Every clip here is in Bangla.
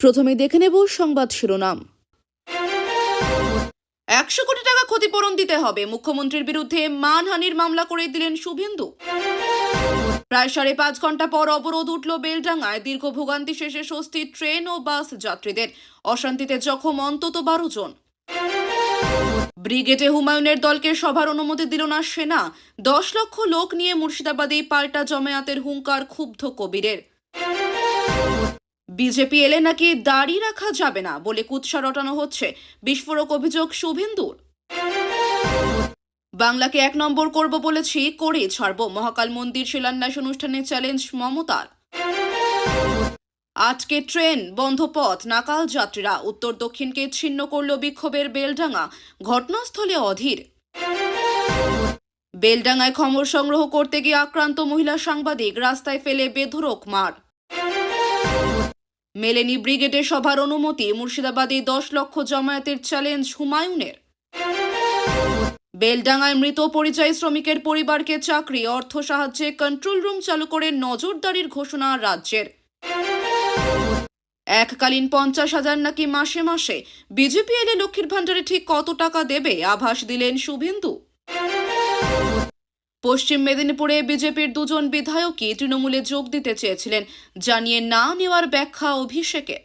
প্রথমে দেখে নেব সংবাদ শিরোনাম। একশো কোটি টাকা ক্ষতিপূরণ দিতে হবে। মুখ্যমন্ত্রীর বিরুদ্ধে মানহানির মামলা করে দিলেন শুভেন্দু। প্রায় সাড়ে পাঁচ ঘণ্টা পর অবরোধ উঠল বেলডাঙ্গায়। দীর্ঘ ভোগান্তি শেষে স্বস্তি ট্রেন ও বাস যাত্রীদের। অশান্তিতে জখম অন্তত বারো জন। ব্রিগেডে হুমায়ুনের দলকে সভার অনুমতি দিল না সেনা। দশ লক্ষ লোক নিয়ে মুর্শিদাবাদেই পাল্টা জমায়াতের হুঙ্কার ক্ষুব্ধ কবিরের। বিজেপি এলে নাকি দাড়ি রাখা যাবে না বলে কুৎসা রটানো হচ্ছে। বিস্ফোরক অভিযোগ শুভেন্দুর। বাংলাকে এক নম্বর করব বলেছি, করে ছাড়ব। মহাকাল মন্দির শিলান্যাস অনুষ্ঠানে চ্যালেঞ্জ মমতার। আজকে ট্রেন, বন্ধ পথ, নাকাল যাত্রীরা। উত্তর দক্ষিণকে ছিন্ন করল বিক্ষোভের বেলডাঙ্গা। ঘটনাস্থলে অধীর। বেলডাঙ্গায় খবর সংগ্রহ করতে গিয়ে আক্রান্ত মহিলা সাংবাদিক, রাস্তায় ফেলে বেধরক মার। মেলেনি ব্রিগেডের সভার অনুমতি মুর্শিদাবাদে দশ লক্ষ জমায়েতের চ্যালেঞ্জ হুমায়ুনের। বেলডাঙ্গায় মৃত পরিযায়ী শ্রমিকের পরিবারকে চাকরি, অর্থ সাহায্যে কন্ট্রোল রুম চালু করে নজরদারির ঘোষণা রাজ্যের। এককালীন পঞ্চাশ হাজার নাকি মাসে মাসে, বিজেপি এলে লক্ষ্মীর ভাণ্ডারে ঠিক কত টাকা দেবে, আভাস দিলেন শুভেন্দু। পশ্চিম মেদিনীপুরে বিজেপির দুজন বিধায়কই তৃণমূলে যোগ দিতে চেয়েছিলেন। জানিয়ে না নেওয়ার ব্যাখ্যা অভিষেকে।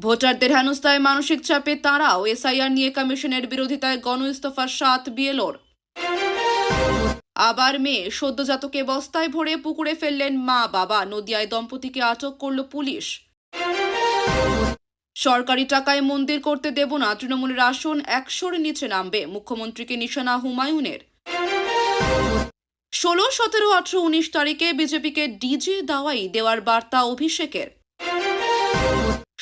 ভোটারদের হেনস্থায় মানসিক চাপে তাঁরাও এসআইআর নিয়ে কমিশনের বিরোধিতায় গণ ইস্তফা সাত বিএলওর। আবার মেয়ে সদ্যজাতকে বস্তায় ভরে পুকুরে ফেললেন মা বাবা, নদিয়ায় দম্পতিকে আটক করল পুলিশ। সরকারি টাকায় মন্দির করতে দেব না, তৃণমূলের আসন একশোর নিচে নামবে। মুখ্যমন্ত্রীকে নিশানা হুমায়ুনের। ষোলো, সতেরো, আঠারো, উনিশ তারিখে বিজেপিকে ডিজে দাওয়াই দেওয়ার বার্তা অভিষেকের।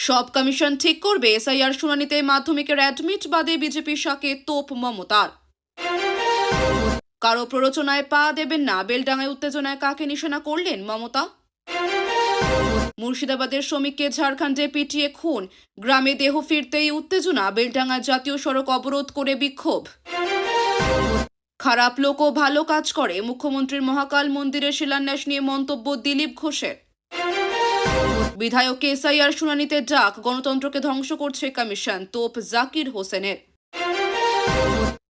সব কমিশন ঠিক করবে, এসআইআর শুনানিতে মাধ্যমিকের অ্যাডমিট বাদে বিজেপি শাকে তোপ মমতার। কারও প্ররোচনায় পা দেবেন না বেলডাঙায় উত্তেজনায় কাকে নিশানা করলেন মমতা? মুর্শিদাবাদের শ্রমিককে ঝাড়খণ্ডে পিটিয়ে খুন, গ্রামে দেহ ফিরতেই উত্তেজনা বেলডাঙ্গা জাতীয় সড়ক অবরোধ করে বিক্ষোভ। খারাপ লোকও ভালো কাজ করে, মুখ্যমন্ত্রীর মহাকাল মন্দিরের শিলান্যাস নিয়ে মন্তব্য দিলীপ ঘোষের। বিধায়ককে এসআইআর শুনানিতে ডাক, গণতন্ত্রকে ধ্বংস করছে কমিশন, তোপ জাকির হোসেনের।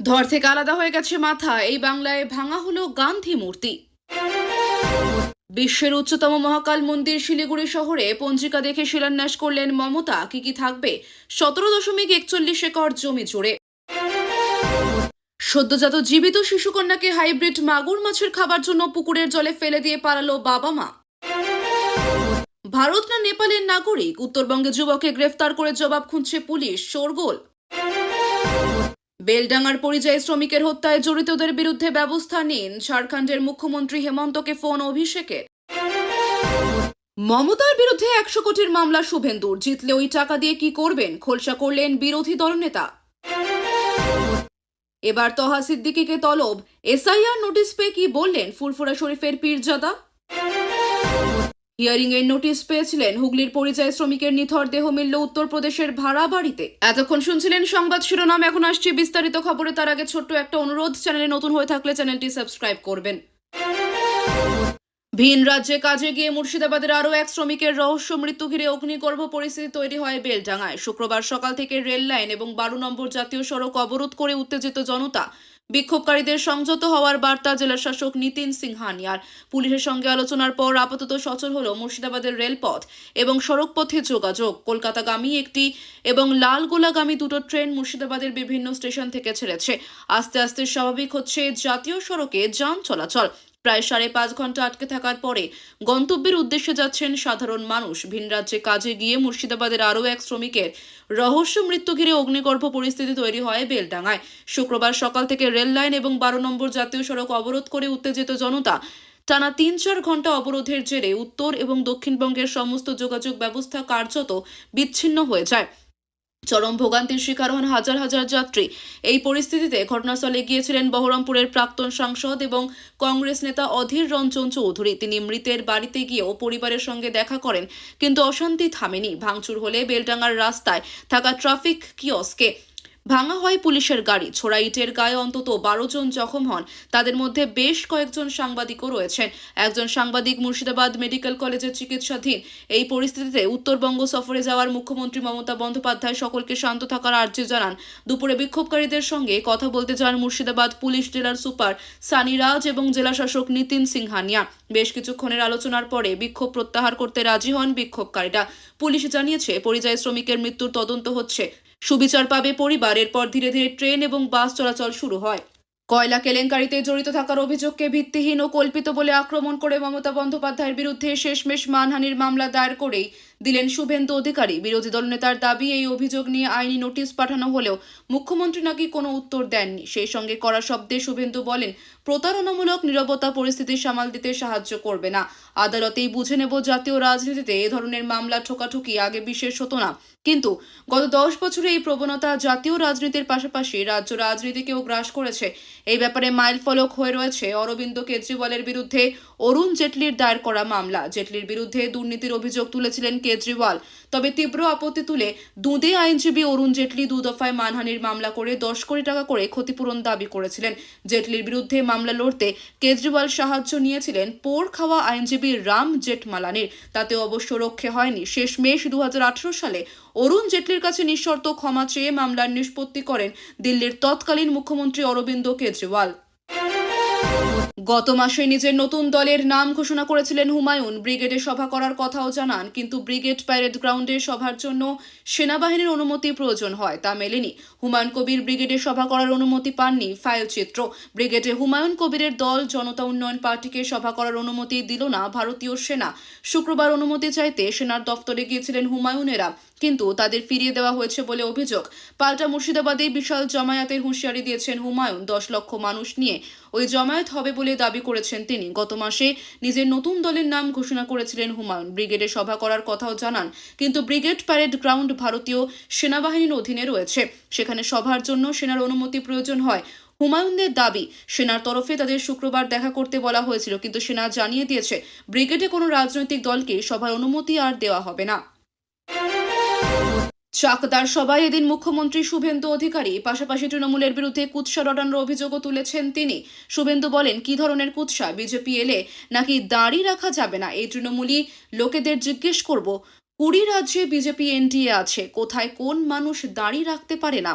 ধর থেকে আলাদা হয়ে গেছে মাথা, এই বাংলায় ভাঙা হলো গান্ধী মূর্তি। বিশ্বের উচ্চতম মহাকাল মন্দির শিলিগুড়ি শহরে পঞ্জিকা দেখে শিলান্যাস করলেন মমতা, কি কি থাকবে? সতেরো দশমিক একচল্লিশ একর জমি জুড়ে। সদ্যজাত জীবিত শিশুকন্যাকে হাইব্রিড মাগুর মাছের খাবার জন্য পুকুরের জলে ফেলে দিয়ে পালালো বাবা মা। ভারত না নেপালের নাগরিক? উত্তরবঙ্গে যুবককে গ্রেফতার করে জবাব খুঁজছে পুলিশ। শোরগোল। বেলডাঙ্গার পরিযায়ী শ্রমিকের হত্যায় জড়িতদের বিরুদ্ধে ব্যবস্থা নিন। ঝাড়খণ্ডের মুখ্যমন্ত্রী হেমন্তকে ফোন অভিষেকের মমতার বিরুদ্ধে একশো কোটির মামলা শুভেন্দুর। জিতলে ওই টাকা দিয়ে কি করবেন? খোলসা করলেন বিরোধী দলনেতা। এবার তহা সিদ্দিকিকে তলব। এসআইআর নোটিশ পেয়ে কি বললেন ফুরফুরা শরীফের পীরজাদা? হিয়ারিং এর নোটিশ পেয়েছিলেন হুগলির পরিযায়ী শ্রমিকের নিথর দেহ মিলল উত্তরপ্রদেশের ভাড়া বাড়িতে এতক্ষণ শুনছিলেন সংবাদ শিরোনাম, এখন আসছে বিস্তারিত খবরে। তার আগে ছোট্ট একটা অনুরোধ, চ্যানেলে নতুন হয়ে থাকলে চ্যানেলটি সাবস্ক্রাইব করবেন। ভিন রাজ্যে কাজে গিয়ে মুর্শিদাবাদের আরও এক শ্রমিকের রহস্য, মৃত্যু ঘিরে অগ্নিগর্ভ পরিস্থিতি তৈরি হয় বেলডাঙ্গায়। শুক্রবার সকাল থেকে রেল লাইন এবং বারো নম্বর জাতীয় সড়ক অবরোধ করে উত্তেজিত জনতা। বিক্ষোভকারীদের সংযত হওয়ার বার্তা জেলা শাসক নিতিন সিংহানিয়ার পুলিশের সঙ্গে আলোচনার পর আপাতত সচল হল মুর্শিদাবাদের রেলপথ এবং সড়কপথে যোগাযোগ। কলকাতাগামী একটি এবং লালগোলাগামী দুটো ট্রেন মুর্শিদাবাদের বিভিন্ন স্টেশন থেকে ছেড়েছে। আস্তে আস্তে স্বাভাবিক হচ্ছে জাতীয় সড়কে যান চলাচল। প্রায় সাড়ে পাঁচ ঘণ্টা আটকে থাকার পরে গন্তব্যের উদ্দেশ্যে যাচ্ছেন সাধারণ মানুষ। ভিন রাজ্যে কাজে গিয়ে মুর্শিদাবাদের আরও এক শ্রমিকের রহস্য মৃত্যু ঘিরে অগ্নিগর্ভ পরিস্থিতি তৈরি হয় বেলডাঙ্গায়। শুক্রবার সকাল থেকে রেল লাইন এবং বারো নম্বর জাতীয় সড়ক অবরোধ করে উত্তেজিত জনতা টানা তিন চার ঘণ্টা অবরোধের জেরে উত্তর এবং দক্ষিণবঙ্গের সমস্ত যোগাযোগ ব্যবস্থা কার্যত বিচ্ছিন্ন হয়ে যায়। চরম ভোগান্তির শিকার হন হাজার হাজার যাত্রী। এই পরিস্থিতিতে ঘটনাস্থলে গিয়েছিলেন বহরমপুরের প্রাক্তন সাংসদ এবং কংগ্রেস নেতা অধীর রঞ্জন চৌধুরী। তিনি মৃতের বাড়িতে গিয়েও পরিবারের সঙ্গে দেখা করেন, কিন্তু অশান্তি থামেনি। ভাঙচুর হলে বেলডাঙ্গার রাস্তায় থাকা ট্রাফিক কিয়স্কে ভাঙা হয় পুলিশের গাড়ি। ছোড়া ইটের গায়ে অন্তত বারো জন জখম হন। তাদের মধ্যে বেশ কয়েকজন সাংবাদিকও রয়েছেন। একজন সাংবাদিক মুর্শিদাবাদ মেডিকেল কলেজের চিকিৎসাধীন। এই পরিস্থিতিতে উত্তরবঙ্গ সফরে যাওয়ার মুখ্যমন্ত্রী মমতা বন্দ্যোপাধ্যায় সকলকে শান্ত থাকার আর্জি জানান। দুপুরে বিক্ষোভকারীদের সঙ্গে কথা বলতে যান মুর্শিদাবাদ পুলিশ জেলার সুপার সানি রাজ এবং জেলাশাসক নীতিন সিংহানিয়া। বেশ কিছুক্ষণের আলোচনার পরে বিক্ষোভ প্রত্যাহার করতে রাজি হন বিক্ষোভকারীরা। পুলিশ জানিয়েছে, পরিযায়ী শ্রমিকের মৃত্যুর তদন্ত হচ্ছে। সুবিচার পাবে পরিবারের পর ধীরে ধীরে ট্রেন এবং বাস চলাচল শুরু হয়। কয়লা কেলেঙ্কারিতে জড়িত থাকার অভিযোগকে ভিত্তিহীন ও কল্পিত বলে আক্রমণ করে মমতা বন্দ্যোপাধ্যায়ের বিরুদ্ধে শেষমেশ মানহানির মামলা দায়ের করেই দিলেন শুভেন্দু অধিকারী। বিরোধী দলনেতার দাবি, এই অভিযোগ নিয়ে আইনি নোটিশ পাঠানো হলেও মুখ্যমন্ত্রী নাকি কোনো উত্তর দেননি। সেই সঙ্গে কড়া শব্দে শুভেন্দু বলেন, প্রতারণামূলক নিরবতা পরিস্থিতি সামাল দিতে সাহায্য করবে না। আদালতেই বুঝে নেব জাতীয় রাজনীতিতে এ ধরনের মামলা ঠোকাঠুকি আগে বিশেষ হতো না। কিন্তু গত দশ বছরে এই প্রবণতা জাতীয় রাজনীতির পাশাপাশি রাজ্য রাজনীতিকেও গ্রাস করেছে। এই ব্যাপারে মাইল ফলক হয়ে রয়েছে অরবিন্দ কেজরিওয়ালের বিরুদ্ধে অরুণ জেটলির দায়ের করা মামলা। জেটলির বিরুদ্ধে দুর্নীতির অভিযোগ তুলেছিলেন কেজরিওয়াল। তবে তীব্র আপত্তি তুলে দুঁদে আইনজীবী অরুণ জেটলি দু দফায় মানহানির মামলা করে দশ কোটি টাকা করে ক্ষতিপূরণ দাবি করেছিলেন। জেটলির বিরুদ্ধে মামলা লড়তে কেজরিওয়াল সাহায্য নিয়েছিলেন পোর খাওয়া আইনজীবী রাম জেঠমালানির। তাতে অবশ্য রক্ষে হয়নি। শেষ শেষমেশ দু সালে অরুণ জেটলির কাছে নিঃশর্ত ক্ষমা চেয়ে মামলার নিষ্পত্তি করেন দিল্লির তৎকালীন মুখ্যমন্ত্রী অরবিন্দ কেজরিওয়াল। গত মাসে নিজের নতুন দলের নাম ঘোষণা করেছিলেন হুমায়ুন। ব্রিগেডে সভা করার কথাও জানান, কিন্তু ব্রিগেড প্যারেড গ্রাউন্ডে সভার জন্য সেনাবাহিনীর অনুমতি প্রয়োজন হয়, তা মেলেনি। হুমায়ুন কবির ব্রিগেডে সভা করার অনুমতি পাননি ফাইল চিত্র ব্রিগেডে হুমায়ুন কবিরের দল, জনতা উন্নয়ন পার্টিকে সভা করার অনুমতি দিল না ভারতীয় সেনা। শুক্রবার অনুমতি চাইতে সেনার দফতরে গিয়েছিলেন হুমায়ুনেরা। কিন্তু তাদের ফিরিয়ে দেওয়া হয়েছে বলে অভিযোগ। পাল্টা মুর্শিদাবাদে বিশাল জমায়েতের হুঁশিয়ারি দিয়েছেন হুমায়ুন। দশ লক্ষ মানুষ নিয়ে ওই জমায়েত হবে বলে দাবি করেছেন তিনি। গত মাসে নিজের নতুন দলের নাম ঘোষণা করেছিলেন হুমায়ুন। ব্রিগেডে সভা করার কথাও জানান। কিন্তু ব্রিগেড প্যারেড গ্রাউন্ড ভারতীয় সেনাবাহিনীর অধীনে রয়েছে। সেখানে সভার জন্য সেনার অনুমতি প্রয়োজন হয়। হুমায়ুনদের দাবি, সেনার তরফে তাদের শুক্রবার দেখা করতে বলা হয়েছিল, কিন্তু সেনা জানিয়ে দিয়েছে, ব্রিগেডে কোনো রাজনৈতিক দলকে সভার অনুমতি আর দেওয়া হবে না। চাকদার সভায় এদিন মুখ্যমন্ত্রী শুভেন্দু অধিকারী, পাশাপাশি তৃণমূলের বিরুদ্ধে কুৎসা রটানোর অভিযোগও তুলেছেন তিনি। শুভেন্দু বলেন, কি ধরনের কুৎসা? বিজেপি এলে নাকি দাড়ি রাখা যাবে না? এই তৃণমূলই লোকেদের জিজ্ঞেস করব। কুড়ি রাজ্যে বিজেপি এনডিএ আছে, কোথায় কোন মানুষ দাড়ি রাখতে পারে না?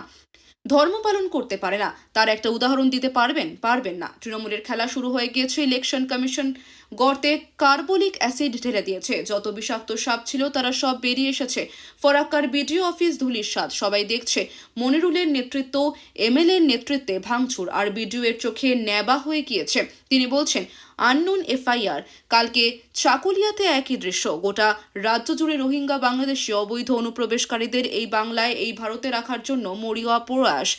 ধর্ম পালন করতে পারে না। তার একটা উদাহরণ দিতে পারবেন? পারবেন না। তৃণমূলের খেলা শুরু হয়ে গিয়েছে ইলেকশন কমিশন গর্তে কার্বলিক অ্যাসিড ঢেলে দিয়েছে। যত বিষাক্ত সাপ ছিল, তারা সব বেরিয়ে এসেছে। ফরাক্কার বিডিও অফিস ধুলির স্বাদ। সবাই দেখছে, মনিরুলের নেতৃত্ব, এমএলএর নেতৃত্বে ভাঙচুর, আর বিডিও এর চোখে ন্যাবা হয়ে গিয়েছে। তিনি বলছেন, আননোন এফআইআর। কালকে চাকুলিয়াতে একই দৃশ্য। গোটা রাজ্য জুড়ে রোহিঙ্গা বাংলাদেশি অবৈধ অনুপ্রবেশকারীদের এই বাংলায় এই ভারতে রাখার জন্য মরিয়া প্রয়াস।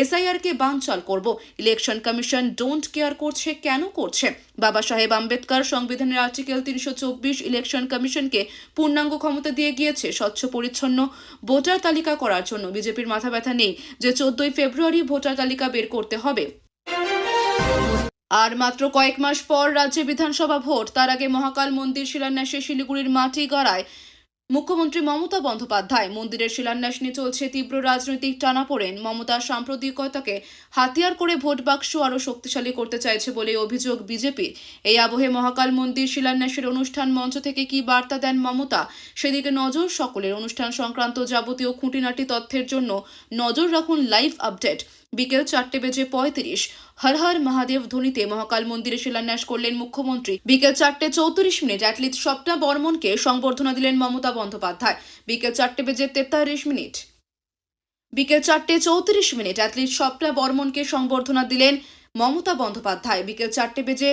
এসআইআরকে বানচাল করব। ইলেকশন কমিশন ডোন্ট কেয়ার করছে, কেন করছে? বাবা সাহেব আম্বেদকর সংবিধানের আর্টিকেল তিনশো চব্বিশ ইলেকশন কমিশনকে পূর্ণাঙ্গ ক্ষমতা দিয়ে গিয়েছে, স্বচ্ছ, পরিচ্ছন্ন ভোটার তালিকা করার জন্য। বিজেপির মাথা ব্যথা নেই যে চোদ্দই ফেব্রুয়ারি ভোটার তালিকা বের করতে হবে। আর মাত্র কয়েক মাস পর রাজ্যে বিধানসভা ভোট, তার আগে মহাকাল মন্দির শিলান্যাসে শিলিগুড়ির মাটি গড়ায় মুখ্যমন্ত্রী মমতা বন্দ্যোপাধ্যায় মন্দিরের শিলান্যাস নিয়ে চলছে তীব্র রাজনৈতিক টানাপোড়েন। মমতা সাম্প্রতিকতাকে হাতিয়ার করে ভোট বাক্স আরও শক্তিশালী করতে চাইছে বলে অভিযোগ বিজেপির এই আবহে মহাকাল মন্দির শিলান্যাসের অনুষ্ঠান মঞ্চ থেকে কি বার্তা দেন মমতা? সেদিকে নজর সকলের। অনুষ্ঠান সংক্রান্ত যাবতীয় খুঁটিনাটি তথ্যের জন্য নজর রাখুন লাইভ আপডেট। বিকেল চারটে বেজে পঁয়ত্রিশ। হর হর মহাদেব ধ্বনিতে মহাকাল মন্দিরে শিলান্যাস করলেন মুখ্যমন্ত্রী। বিকেল চারটে চৌত্রিশ মিনিট অ্যাথলিট স্বপ্না বর্মনকে সংবর্ধনা দিলেন মমতা বন্দ্যোপাধ্যায়। বিকেল চারটে বেজে তেতাল্লিশ মিনিট। বিকেল চারটে চৌত্রিশ মিনিট অ্যাথলিট স্বপ্না বর্মনকে সংবর্ধনা দিলেন মমতা বন্দ্যোপাধ্যায়। বিকেল চারটে বেজে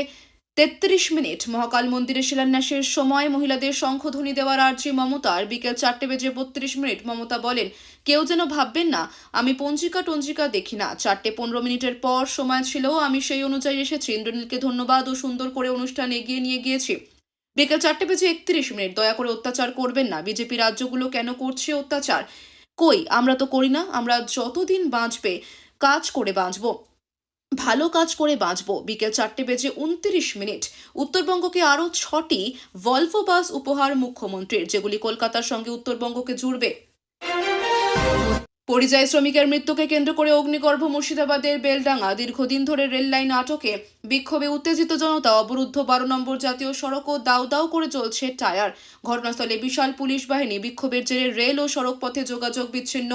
তেত্রিশ মিনিট মহাকাল মন্দিরে শিলান্যাসের সময় মহিলাদের শঙ্খধ্বনি দেওয়ার আর্জি মমতার। বিকেল চারটে বেজে বত্রিশ মিনিট মমতা বলেন, কেউ যেন ভাববেন না, আমি পঞ্জিকা টঞ্জিকা দেখি না। চারটে পনেরো মিনিটের পর সময় ছিল, আমি সেই অনুযায়ী এসেছি। ইন্দ্রনীলকে ধন্যবাদ ও সুন্দর করে অনুষ্ঠান এগিয়ে নিয়ে গিয়েছি। বিকেল চারটে বেজে একত্রিশ মিনিট, দয়া করে অত্যাচার করবেন না। বিজেপি রাজ্যগুলো কেন করছে অত্যাচার? কই, আমরা তো করি না, আমরা যতদিন বাঁচবে, কাজ করে বাঁচবো। ভালো কাজ করে বাঁচবো। বিকেল চারটে বেজে উনত্রিশ মিনিট। উত্তরবঙ্গকে আরও ছটি ভলভো বাস উপহার মুখ্যমন্ত্রীর, যেগুলি কলকাতার সঙ্গে উত্তরবঙ্গকে জুড়বে। পরিযায়ী শ্রমিকের মৃত্যুকে কেন্দ্র করে অগ্নিগর্ভ মুর্শিদাবাদের বেলডাঙ্গা। দীর্ঘদিন ধরে রেল লাইন আটকে। বিক্ষোভে উত্তেজিত জনতা, অবরুদ্ধ বারো নম্বর জাতীয় সড়ক ও দাউ দাউ করে চলছে টায়ার। ঘটনাস্থলে বিশাল পুলিশ বাহিনী বিক্ষোভের জেরে রেল ও সড়ক পথে যোগাযোগ বিচ্ছিন্ন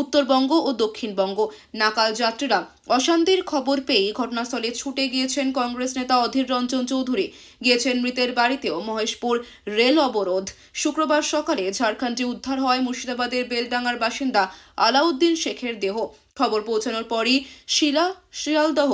উত্তরবঙ্গ ও দক্ষিণবঙ্গ। নাকাল যাত্রীরা অশান্তির খবর পেয়ে ঘটনাস্থলে ছুটে গিয়েছেন কংগ্রেস নেতা অধীর রঞ্জন চৌধুরী। গিয়েছেন মৃতের বাড়িতেও মহেশপুর রেল অবরোধ। শুক্রবার সকালে ঝাড়খণ্ডে উদ্ধার হয় মুর্শিদাবাদের বেলডাঙ্গার বাসিন্দা আলাউদ্দিন শেখের দেহ। খবর পৌঁছানোর পরই শিলা শিয়ালদহ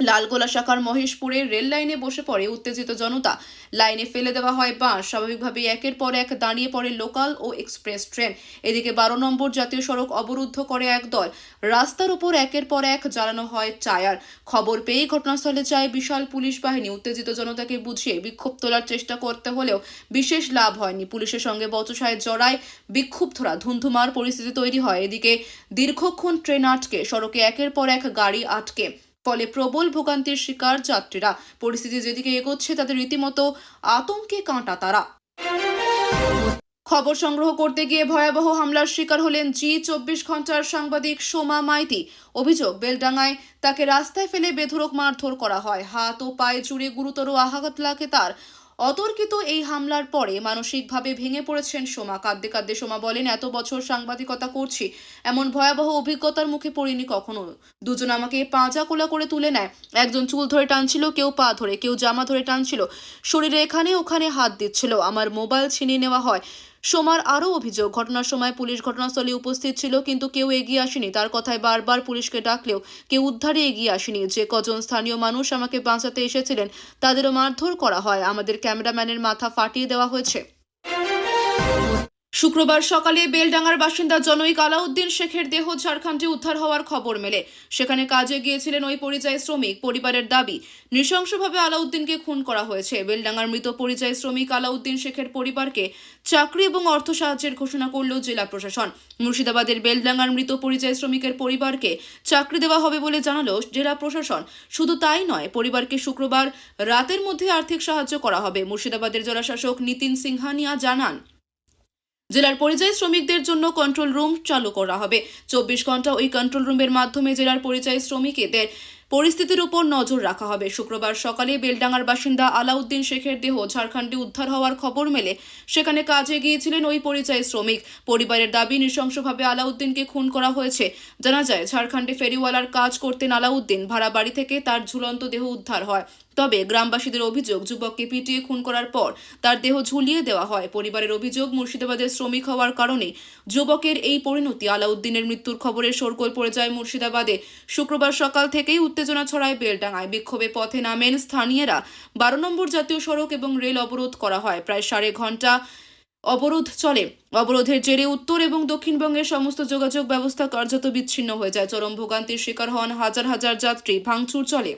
লালগোলা শাখার মহেশপুরে রেল লাইনে বসে পড়ে উত্তেজিত জনতা। লাইনে ফেলে দেওয়া হয় বাঁশ স্বাভাবিকভাবে একের পর এক দাঁড়িয়ে পড়ে লোকাল ও এক্সপ্রেস ট্রেন। এদিকে বারো নম্বর জাতীয় সড়ক অবরুদ্ধ করে এক দল। রাস্তার উপর একের পর এক জ্বালানো হয় টায়ার। খবর পেয়ে ঘটনাস্থলে যায় বিশাল পুলিশ বাহিনী। উত্তেজিত জনতাকে বুঝিয়ে বিক্ষোভ তোলার চেষ্টা করতে হলেও বিশেষ লাভ হয়নি। পুলিশের সঙ্গে বচসায় জড়ায় বিক্ষুব্ধরা। ধুন্ধুমার পরিস্থিতি তৈরি হয়। এদিকে দীর্ঘক্ষণ ট্রেন আটকে, সড়কে একের পর এক গাড়ি আটকে। ফলে প্রবল ভোগান্তির শিকার যাত্রীরা। পরিস্থিতি যেদিকে এগোচ্ছে, তাদের রীতিমতো আতঙ্কে কাঁটা তারা। খবর সংগ্রহ করতে গিয়ে ভয়াবহ হামলার শিকার হলেন জি চব্বিশ ঘণ্টার সাংবাদিক সোমা মাইতি। অভিযোগ, বেলডাঙ্গায় তাকে রাস্তায় ফেলে বেধরক মারধর করা হয়। হাত ও পায়ে জুড়ে গুরুতর আঘাত লাগে তার। অতর্কিত এই হামলার পরে মানসিকভাবে ভেঙে পড়েছেন সোমা। কাঁদতে কাঁদতে সোমা বলেন, এত বছর সাংবাদিকতা করছি, এমন ভয়াবহ অভিজ্ঞতার মুখে পড়িনি কখনো। দুজন আমাকে পাঁজা কোলা করে তুলে নেয়। একজন চুল ধরে টানছিল, কেউ পা ধরে, কেউ জামা ধরে টানছিল। শরীরে এখানে ওখানে হাত দিচ্ছিল। আমার মোবাইল ছিনিয়ে নেওয়া হয়। সোমার আরও অভিযোগ, ঘটনার সময় পুলিশ ঘটনাস্থলে উপস্থিত ছিল, কিন্তু কেউ এগিয়ে আসেনি। তার কথায় বারবার পুলিশকে ডাকলেও কেউ উদ্ধারে এগিয়ে আসেনি। যে কজন স্থানীয় মানুষ আমাকে বাঁচাতে এসেছিলেন, তাদেরও মারধর করা হয়। আমাদের ক্যামেরাম্যানের মাথা ফাটিয়ে দেওয়া হয়েছে। শুক্রবার সকালে বেলডাঙ্গার বাসিন্দা জনৈক আলাউদ্দিন শেখের দেহ ঝাড়খণ্ডে উদ্ধার হওয়ার খবর মেলে। সেখানে কাজে গিয়েছিলেন ওই পরিযায়ী শ্রমিক, পরিবারের দাবি, নৃশংসভাবে আলাউদ্দিনকে খুন করা হয়েছে। বেলডাঙ্গার মৃত পরিযায়ী শ্রমিক আলাউদ্দিন শেখের পরিবারকে চাকরি এবং অর্থ সাহায্যের ঘোষণা করল জেলা প্রশাসন। মুর্শিদাবাদের বেলডাঙ্গার মৃত পরিযায়ী শ্রমিকের পরিবারকে চাকরি দেওয়া হবে বলে জানালো জেলা প্রশাসন। শুধু তাই নয়, পরিবারকে শুক্রবার রাতের মধ্যে আর্থিক সাহায্য করা হবে। মুর্শিদাবাদের জেলাশাসক নিতিন সিংহানিয়া জানান জেলার পরিযায়ী শ্রমিকদের জন্য কন্ট্রোল রুম চালু করা হবে। চব্বিশ ঘণ্টা ওই কন্ট্রোল রুমের মাধ্যমে জেলার পরিযায়ী শ্রমিকদের পরিস্থিতির উপর নজর রাখা হবে। শুক্রবার সকালে বেলডাঙ্গার বাসিন্দা আলাউদ্দিন শেখের দেহ ঝাড়খণ্ডে উদ্ধার হওয়ার খবর মেলে। সেখানে কাজে গিয়েছিলেন ওই পরিযায়ী শ্রমিক। পরিবারের দাবি, নৃশংসভাবে আলাউদ্দিনকে খুন করা হয়েছে। জানা যায়, ঝাড়খণ্ডে ফেরিওয়ালার কাজ করতেন আলাউদ্দিন। ভাড়া বাড়ি থেকে তার ঝুলন্ত দেহ উদ্ধার হয়। তবে গ্রামবাসীদের অভিযোগ, যুবককে পিটিয়ে খুন করার পর তার দেহ ঝুলিয়ে দেওয়া হয়। পরিবারের অভিযোগ, মুর্শিদাবাদের শ্রমিক হওয়ার কারণে যুবকের এই পরিণতি। আলাউদ্দিনের মৃত্যুর খবরে শোরগোল পড়ে যায় মুর্শিদাবাদে। শুক্রবার সকাল থেকেই উত্তেজনা ছড়ায় বেলডাঙায় বিক্ষোভে পথে নামেন স্থানীয়রা। বারো নম্বর জাতীয় সড়ক এবং রেল অবরোধ করা হয়। প্রায় সাড়ে ঘণ্টা অবরোধ চলে। অবরোধের জেরে উত্তর এবং দক্ষিণবঙ্গের সমস্ত যোগাযোগ ব্যবস্থা কার্যত বিচ্ছিন্ন হয়ে যায়। চরম ভোগান্তির শিকার হন হাজার হাজার যাত্রী। ভাঙচুর চলে।